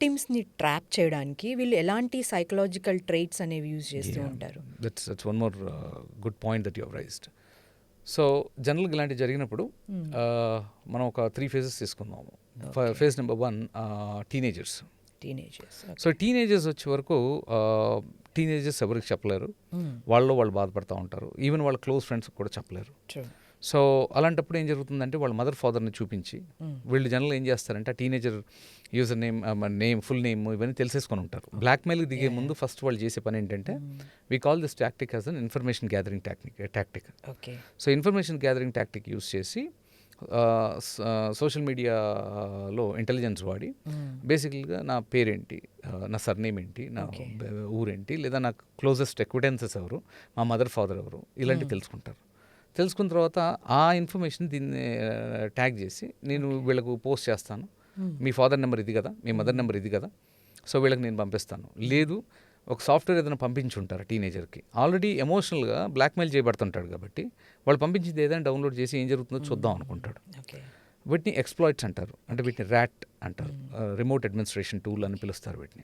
విక్టిమ్స్ని trap చేయడానికి వీళ్ళు ఎలాంటి సైకలాజికల్ ట్రైట్స్ అనేవి యూజ్ చేస్తూ ఉంటారు? That's that's one more good point that your raised so జనరల్గా ఇలాంటివి జరిగినప్పుడు uh, మనం ఒక త్రీ ఫేజెస్ తీసుకుందాము. Phase number one teenagers teenagers so teenagers వచ్చే వరకు టీనేజర్స్ ఎవరికి చెప్పలేరు. వాళ్ళు వాళ్ళు బాధపడుతూ ఉంటారు. ఈవెన్ వాళ్ళ క్లోజ్ ఫ్రెండ్స్ కూడా చెప్పలేరు. సో అలాంటప్పుడు ఏం జరుగుతుందంటే వాళ్ళ మదర్ ఫాదర్ని చూపించి వీళ్ళు జనరల్ ఏం చేస్తారంటే ఆ teenager user name name full name ఇవన్నీ తెలిసేసుకొని ఉంటారు. బ్లాక్మెయిల్కి దిగే ముందు ఫస్ట్ వాళ్ళు చేసే పని ఏంటంటే we call this tactic as an information gathering technique tactic okay. So information gathering tactic use చేసి సోషల్ మీడియాలో ఇంటెలిజెన్స్ వాడి బేసికల్గా నా పేరేంటి నా సర్నేమ్ ఏంటి నా ఊరేంటి లేదా నాకు క్లోజెస్ట్ ఎక్విడెన్సెస్ ఎవరు మా మదర్ ఫాదర్ ఎవరు ఇలాంటివి తెలుసుకుంటారు. తెలుసుకున్న తర్వాత ఆ ఇన్ఫర్మేషన్ దీన్ని ట్యాగ్ చేసి నేను వీళ్ళకు పోస్ట్ చేస్తాను. మీ ఫాదర్ నెంబర్ ఇది కదా మీ మదర్ నెంబర్ ఇది కదా సో వీళ్ళకి నేను పంపిస్తాను. లేదు ఒక సాఫ్ట్వేర్ ఏదైనా పంపించుంటారు టీనేజర్కి? ఆల్రెడీ ఎమోషనల్గా బ్లాక్మెయిల్ చేయబడుతుంటాడు కాబట్టి వాళ్ళు పంపించింది ఏదైనా డౌన్లోడ్ చేసి ఏం జరుగుతుందో చూద్దాం అనుకుంటాడు. వీటిని ఎక్స్ప్లాయిట్స్ అంటారు. అంటే వీటిని ర్యాట్ అంటారు. రిమోట్ అడ్మినిస్ట్రేషన్ టూల్ అని పిలుస్తారు వీటిని.